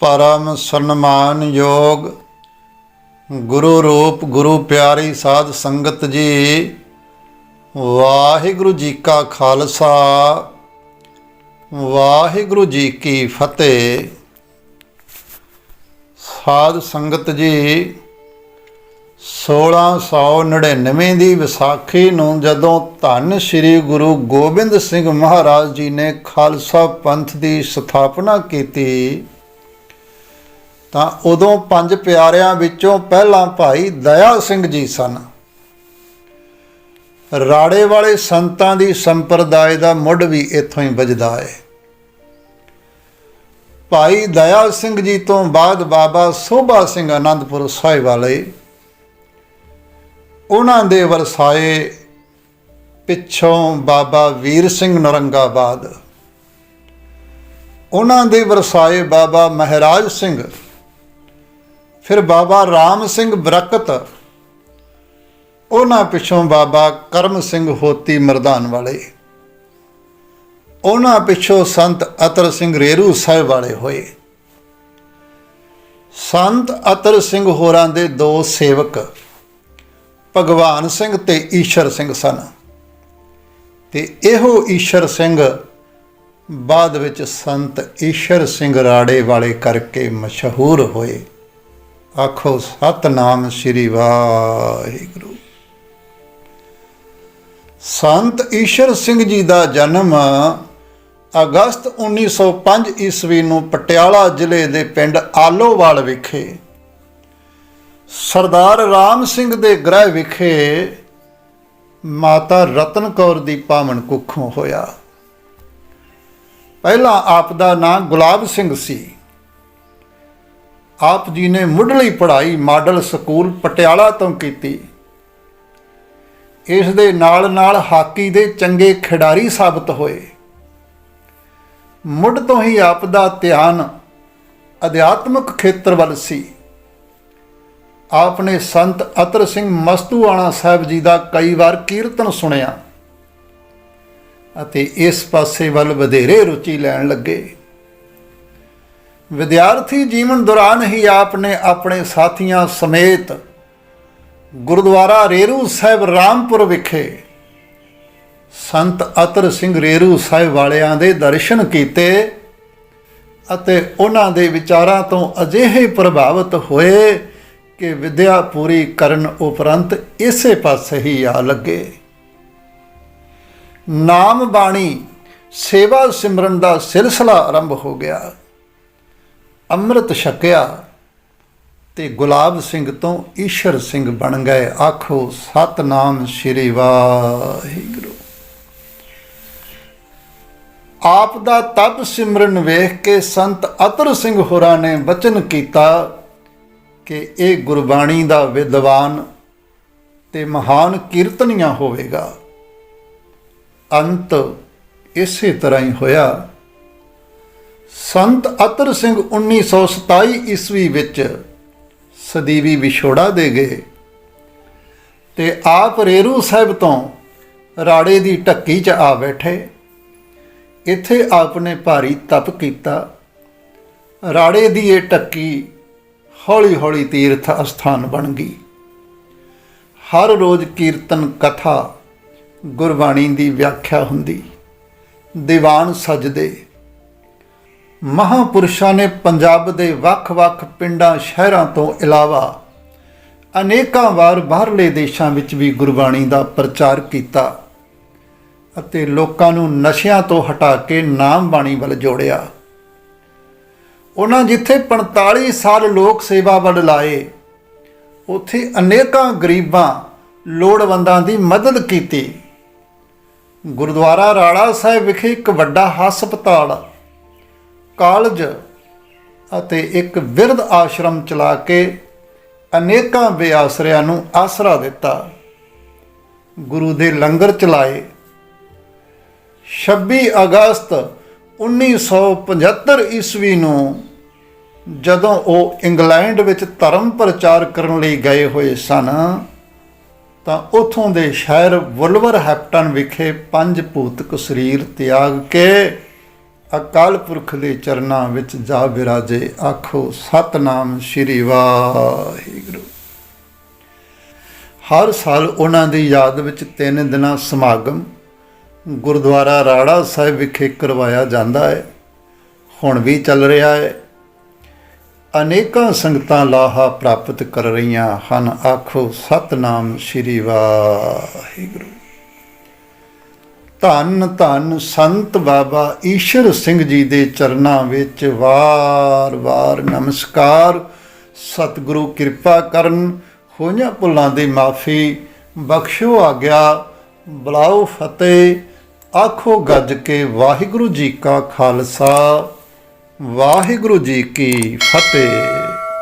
ਪਰਮ ਸਨਮਾਨਯੋਗ ਗੁਰੂ ਰੂਪ ਗੁਰੂ ਪਿਆਰੀ ਸਾਧ ਸੰਗਤ ਜੀ, ਵਾਹਿਗੁਰੂ ਜੀ ਕਾ ਖਾਲਸਾ, ਵਾਹਿਗੁਰੂ ਜੀ ਕੀ ਫਤਿਹ। ਸਾਧ ਸੰਗਤ ਜੀ 1699 ਦੀ ਵਿਸਾਖੀ ਨੂੰ ਜਦੋਂ ਧੰਨ ਸ੍ਰੀ ਗੁਰੂ ਗੋਬਿੰਦ ਸਿੰਘ ਮਹਾਰਾਜ ਜੀ ਨੇ ਖਾਲਸਾ ਪੰਥ ਦੀ ਸਥਾਪਨਾ ਕੀਤੀ ਤਾਂ ਉਦੋਂ ਪੰਜ ਪਿਆਰਿਆਂ ਵਿੱਚੋਂ ਪਹਿਲਾਂ ਭਾਈ ਦਇਆ ਸਿੰਘ ਜੀ ਸਨ। ਰਾੜੇ ਵਾਲੇ ਸੰਤਾਂ ਦੀ ਸੰਪਰਦਾਇ ਦਾ ਮੁੱਢ ਵੀ ਇੱਥੋਂ ਹੀ ਵੱਜਦਾ ਹੈ ਭਾਈ ਦਇਆ ਸਿੰਘ ਜੀ ਤੋਂ ਬਾਅਦ ਬਾਬਾ ਸੋਭਾ ਸਿੰਘ ਆਨੰਦਪੁਰ ਸਾਹਿਬ ਵਾਲੇ ਉਹਨਾਂ ਦੇ ਵਰਸਾਏ ਪਿੱਛੋਂ ਬਾਬਾ ਵੀਰ ਸਿੰਘ ਨਰੰਗਾਬਾਦ। ਉਹਨਾਂ ਦੇ ਵਰਸਾਏ ਬਾਬਾ ਮਹਾਰਾਜ ਸਿੰਘ ਫਿਰ ਬਾਬਾ ਰਾਮ ਸਿੰਘ ਬਰਕਤ, ਉਹਨਾਂ ਪਿੱਛੋਂ ਬਾਬਾ ਕਰਮ ਸਿੰਘ ਹੋਤੀ ਮਰਦਾਨ ਵਾਲੇ, ਉਹਨਾਂ ਪਿੱਛੋਂ ਸੰਤ ਅਤਰ ਸਿੰਘ ਰੇਰੂ ਸਾਹਿਬ ਵਾਲੇ ਹੋਏ। ਸੰਤ ਅਤਰ ਸਿੰਘ ਹੋਰਾਂ ਦੇ ਦੋ ਸੇਵਕ, ਭਗਵਾਨ ਸਿੰਘ ਤੇ ਈਸ਼ਰ ਸਿੰਘ ਸਨ। ਤੇ ਇਹੋ ਈਸ਼ਰ ਸਿੰਘ ਬਾਅਦ ਵਿੱਚ ਸੰਤ ਈਸ਼ਰ ਸਿੰਘ ਰਾੜੇ ਵਾਲੇ ਕਰਕੇ ਮਸ਼ਹੂਰ ਹੋਏ। ਆਖੋ ਸਤਨਾਮ ਸ੍ਰੀ ਵਾਹਿਗੁਰੂ। ਸੰਤ ਈਸ਼ਰ ਸਿੰਘ ਜੀ ਦਾ ਜਨਮ ਅਗਸਤ 1905 ਈਸਵੀ ਨੂੰ ਪਟਿਆਲਾ ਜ਼ਿਲ੍ਹੇ ਦੇ ਪਿੰਡ ਆਲੋਵਾਲ ਵਿਖੇ, ਸਰਦਾਰ ਰਾਮ ਸਿੰਘ ਦੇ ਗ੍ਰਹਿ ਵਿਖੇ ਮਾਤਾ ਰਤਨ ਕੌਰ ਦੀ ਪਾਵਨ ਕੁੱਖੋਂ ਹੋਇਆ। ਪਹਿਲਾਂ ਆਪ ਦਾ ਨਾਂ ਗੁਲਾਬ ਸਿੰਘ ਸੀ। ਆਪ ਜੀ ਨੇ ਮੁੱਢਲੀ ਪੜ੍ਹਾਈ ਮਾਡਲ ਸਕੂਲ ਪਟਿਆਲਾ ਤੋਂ ਕੀਤੀ। ਇਸ ਦੇ ਨਾਲ ਨਾਲ ਹਾਕੀ ਦੇ ਚੰਗੇ ਖਿਡਾਰੀ ਸਾਬਤ ਹੋਏ। ਮੁੱਢ ਤੋਂ ਹੀ ਆਪ ਦਾ ਧਿਆਨ ਅਧਿਆਤਮਿਕ ਖੇਤਰ ਵੱਲ ਸੀ। ਆਪ ਨੇ ਸੰਤ ਅਤਰ ਸਿੰਘ ਮਸਤੂਆਣਾ ਸਾਹਿਬ ਜੀ ਦਾ ਕਈ ਵਾਰ ਕੀਰਤਨ ਸੁਣਿਆ ਅਤੇ ਇਸ ਪਾਸੇ ਵੱਲ ਵਧੇਰੇ ਰੁਚੀ ਲੈਣ ਲੱਗੇ। ਵਿਦਿਆਰਥੀ ਜੀਵਨ ਦੌਰਾਨ ਹੀ ਆਪ ਨੇ ਆਪਣੇ ਸਾਥੀਆਂ ਸਮੇਤ ਗੁਰਦੁਆਰਾ ਰੇਰੂ ਸਾਹਿਬ ਰਾਮਪੁਰ ਵਿਖੇ ਸੰਤ ਅਤਰ ਸਿੰਘ ਰੇਰੂ ਸਾਹਿਬ ਵਾਲਿਆਂ ਦੇ ਦਰਸ਼ਨ ਕੀਤੇ ਅਤੇ ਉਹਨਾਂ ਦੇ ਵਿਚਾਰਾਂ ਤੋਂ ਅਜਿਹੇ ਪ੍ਰਭਾਵਿਤ ਹੋਏ ਕਿ ਵਿਦਿਆ ਪੂਰੀ ਕਰਨ ਉਪਰੰਤ ਇਸੇ ਪਾਸੇ ਹੀ ਆ ਲੱਗੇ। ਨਾਮ ਬਾਣੀ ਸੇਵਾ ਸਿਮਰਨ ਦਾ ਸਿਲਸਿਲਾ ਆਰੰਭ ਹੋ ਗਿਆ। ਅੰਮ੍ਰਿਤ ਛਕਿਆ ਤੇ ਗੁਲਾਬ ਸਿੰਘ ਤੋਂ ਈਸ਼ਰ ਸਿੰਘ ਬਣ ਗਏ। ਆਖੋ, ਸਤਨਾਮ ਸ੍ਰੀ ਵਾਹਿਗੁਰੂ। ਆਪ ਦਾ ਤਪ ਸਿਮਰਨ ਵੇਖ ਕੇ ਸੰਤ ਅਤਰ ਸਿੰਘ ਹੋਰਾਂ ਨੇ ਬਚਨ ਕੀਤਾ ਕਿ ਇਹ ਗੁਰਬਾਣੀ ਦਾ ਵਿਦਵਾਨ ਤੇ ਮਹਾਨ ਕੀਰਤਨੀਆ ਹੋਵੇਗਾ। ਅੰਤ ਇਸੇ ਤਰ੍ਹਾਂ ਹੀ ਹੋਇਆ। ਸੰਤ ਅਤਰ ਸਿੰਘ 1927 ਈਸਵੀ ਵਿੱਚ ਸਦੀਵੀ ਵਿਛੋੜਾ ਦੇ ਗਏ ਤੇ ਆਪ ਰੇਰੂ ਸਾਹਿਬ ਤੋਂ ਰਾੜੇ ਦੀ ਢੱਕੀ 'ਚ ਆ ਬੈਠੇ। ਇੱਥੇ ਆਪ ਨੇ ਭਾਰੀ ਤਪ ਕੀਤਾ। ਰਾੜੇ ਦੀ ਇਹ ਢੱਕੀ ਹੌਲੀ ਹੌਲੀ ਤੀਰਥ ਅਸਥਾਨ ਬਣ ਗਈ। ਹਰ ਰੋਜ਼ ਕੀਰਤਨ ਕਥਾ ਗੁਰਬਾਣੀ ਦੀ ਵਿਆਖਿਆ ਹੁੰਦੀ। ਦੀਵਾਨ ਸਜਦੇ। ਮਹਾਪੁਰਸ਼ਾਂ ਨੇ ਪੰਜਾਬ ਦੇ ਵੱਖ-ਵੱਖ ਪਿੰਡਾਂ, ਸ਼ਹਿਰਾਂ ਤੋਂ ਇਲਾਵਾ ਅਨੇਕਾਂ ਵਾਰ ਬਾਹਰਲੇ ਦੇਸ਼ਾਂ ਵਿੱਚ ਵੀ ਗੁਰਬਾਣੀ ਦਾ ਪ੍ਰਚਾਰ ਕੀਤਾ ਅਤੇ ਲੋਕਾਂ ਨੂੰ ਨਸ਼ਿਆਂ ਤੋਂ ਹਟਾ ਕੇ ਨਾਮ ਬਾਣੀ ਵੱਲ ਜੋੜਿਆ। ਉਹਨਾਂ ਜਿੱਥੇ 45 ਸਾਲ ਲੋਕ ਸੇਵਾ ਵੱਲ ਲਾਏ, ਉੱਥੇ ਅਨੇਕਾਂ ਗਰੀਬਾਂ ਲੋੜਵੰਦਾਂ ਦੀ ਮਦਦ ਕੀਤੀ। ਗੁਰਦੁਆਰਾ ਰਾੜਾ ਸਾਹਿਬ ਵਿਖੇ ਇੱਕ ਵੱਡਾ ਹਸਪਤਾਲ ਕਾਲਜ ਅਤੇ ਇੱਕ ਵਿਰਧ ਆਸ਼ਰਮ ਚਲਾ ਕੇ ਅਨੇਕਾਂ ਬੇਆਸਰਿਆਂ ਨੂੰ ਆਸਰਾ ਦਿੱਤਾ। ਗੁਰੂ ਦੇ ਲੰਗਰ ਚਲਾਏ। 26 ਅਗਸਤ 1975 ਈਸਵੀ ਨੂੰ ਜਦੋਂ ਉਹ ਇੰਗਲੈਂਡ ਵਿੱਚ ਧਰਮ ਪ੍ਰਚਾਰ ਕਰਨ ਲਈ ਗਏ ਹੋਏ ਸਨ, ਤਾਂ ਉਥੋਂ ਦੇ ਸ਼ਹਿਰ ਵੁਲਵਰ ਹੈਪਟਨ ਵਿਖੇ ਪੰਜ ਭੂਤਕ ਸਰੀਰ ਤਿਆਗ ਕੇ ਅਕਾਲ ਪੁਰਖ ਦੇ ਚਰਨਾਂ ਵਿੱਚ ਜਾ ਬਿਰਾਜੇ, ਆਖੋ ਸਤਨਾਮ ਸ਼੍ਰੀ ਵਾਹਿਗੁਰੂ। ਹਰ ਸਾਲ ਉਹਨਾਂ ਦੀ ਯਾਦ ਵਿੱਚ ਤਿੰਨ ਦਿਨਾਂ ਸਮਾਗਮ ਗੁਰਦੁਆਰਾ ਰਾੜਾ ਸਾਹਿਬ ਵਿਖੇ ਕਰਵਾਇਆ ਜਾਂਦਾ ਹੈ। ਹੁਣ ਵੀ ਚੱਲ ਰਿਹਾ ਹੈ। ਅਨੇਕਾਂ ਸੰਗਤਾਂ ਲਾਹਾ ਪ੍ਰਾਪਤ ਕਰ ਰਹੀਆਂ ਹਨ, ਆਖੋ ਸਤਨਾਮ ਸ਼੍ਰੀ ਵਾਹਿਗੁਰੂ। ਧੰਨ ਧੰਨ ਸੰਤ ਬਾਬਾ ਈਸ਼ਰ ਸਿੰਘ ਜੀ ਦੇ ਚਰਨਾਂ ਵਿੱਚ ਵਾਰ-ਵਾਰ ਨਮਸਕਾਰ। ਸਤਿਗੁਰੂ ਕਿਰਪਾ ਕਰਨ ਹੋਈਆਂ ਭੁੱਲਾਂ ਦੀ ਮਾਫੀ ਬਖਸ਼ੋ ਆਗਿਆ, ਬੁਲਾਓ ਫਤਿਹ, ਆਖੋ ਗੱਜ ਕੇ ਵਾਹਿਗੁਰੂ ਜੀ ਕਾ ਖਾਲਸਾ, ਵਾਹਿਗੁਰੂ ਜੀ ਕੀ ਫਤਿਹ।